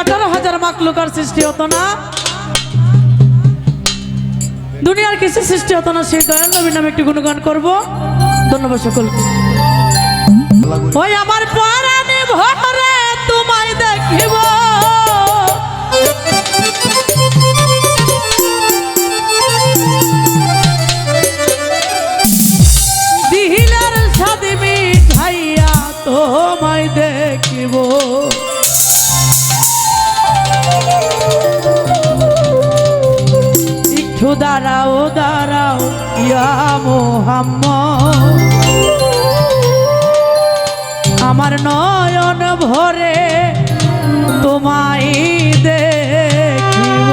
আঠারো হাজার মাকলুকার সৃষ্টি হতো না। দুনিয়ার কিছু সৃষ্টি হতো না, সেই দয়াল নবীর নামে একটি গুণগান করব। ধন্যবাদ সকলকে। ওই আমার পরাণে ভরে তোমায় দেখিব। দিহিলার সাদি মিঠাইয়া তোমায় দেখিব। দাঁড়াও দাঁড়াও ইয়া মোহাম্মদ। আমার নয়ন ভরে তোমায় দেখিব।